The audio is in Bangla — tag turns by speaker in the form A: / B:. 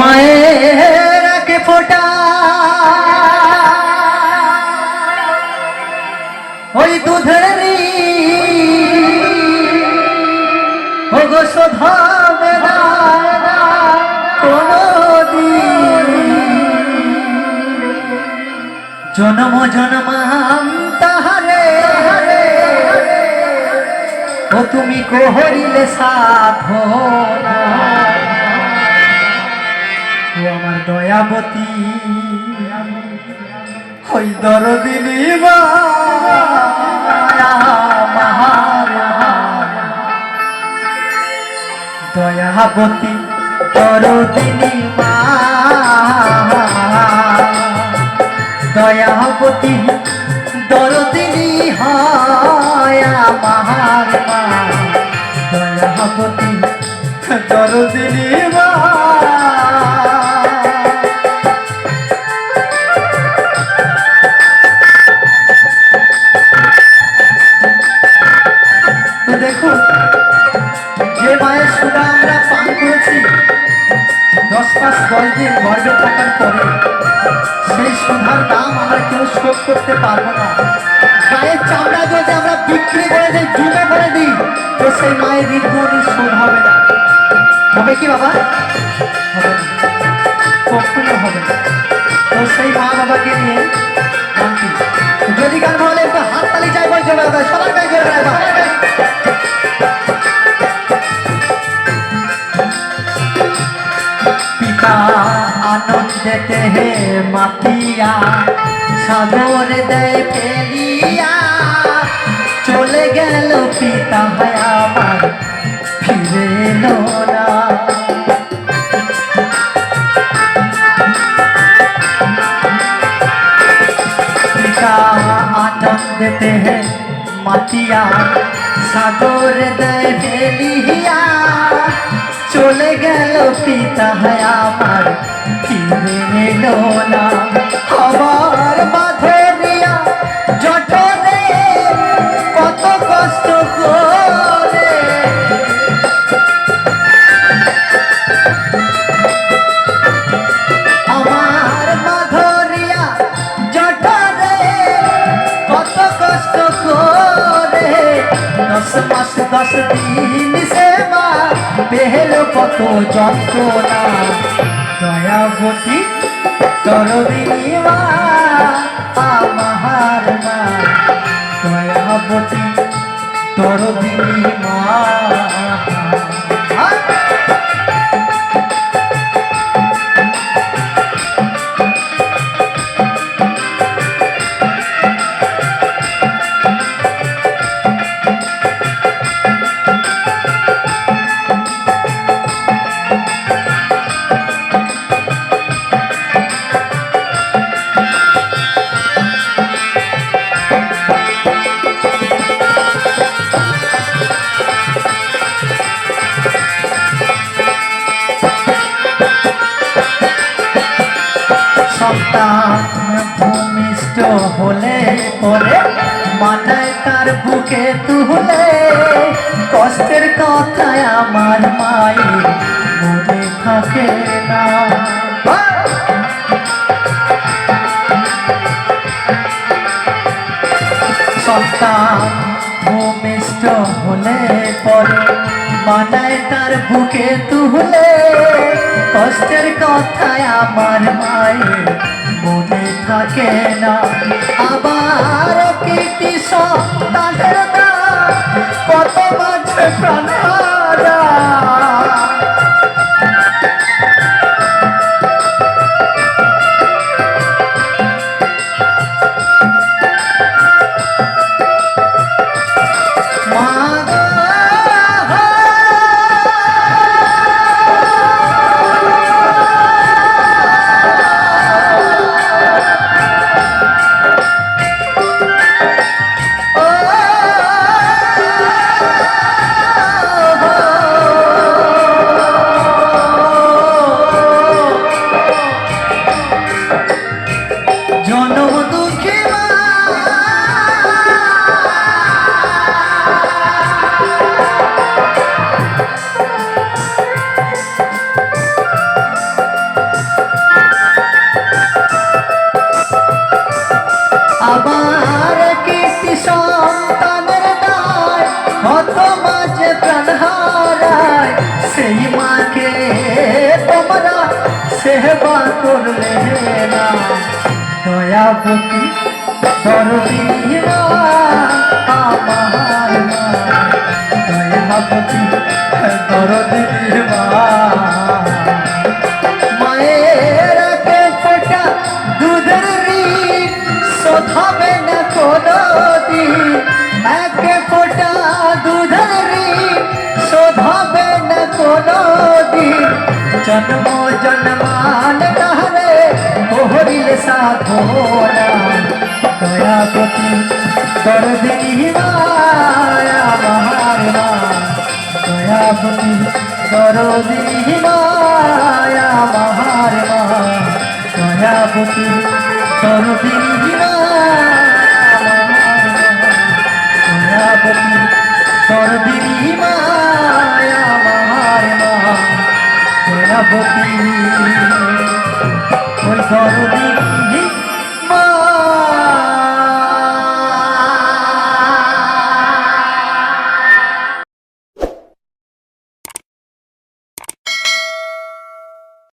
A: মায়ের কে ফোটা। ওই দুধেরি ও গো শোধাবে না জনম জনমাম তাহারে। ও তুমি কোহরিলে সাধনা। ও আমার দয়াবতী। ওই দরদিনী। দয়াবতী দরদিনী মা দয়াবতী দয়াবতী দরদিনী মা। যে মায়ের সুদা আমরা পান করেছি, দশ মাস দশ দিন গর্ভে থাকার পরে, সেই সুধার দাম আমরা কেউ শোধ করতে পারব না। গায়ের চামড়া যদি আমরা বিক্রি করে দিই জুতো করে দিই তো সেই মায়ের শোধ হবে না। হবে কি বাবা? কখনো হবে তো সেই মা বাবাকে নিয়ে যদি হাত তালি মাতিয়া, সাগরে দেয় ফেলিয়া চলে গেল পিতা আমার, ফিরে এলো না। পিতা আনন্দেতে হে মাতিয়া, সাগর দেয় ফেলিয়া চলে গেল পিতা আমার, ফিরে এলো না। দশ মাস দশ দিন সেবা পেহেল কত যন্ত্রণা দয়াবতী তরদিনী মা আমার মা দয়াবতী তরদিনী মা সন্তান ভূমিষ্ঠ হলে পরে মাথায় তার বুকে তুলে। কষ্টের কথায় আমার মায়ের মনে থাকে না। হলে পরে, মানায় তার বুকে তুলে। কষ্টের কথায় আমার মায়ের মনে থাকে না। আবার কীর্তি কত মাঝে আবার কীর্তি সন্তানের দায়, হত মাঝে প্রাণ হারায়। সেই মাকে তোমরা সেবা করলে না। দয়াবতী ধরণী আমার দয়াবতী ধরণী জন্ম জন্মান তাহলে ওহরিল সাধনা দয়াপতি দরদিনী মায়া মহার মা দয়াপতি দরদিনী মায়া মহার মা দয়াপতি দরদিনী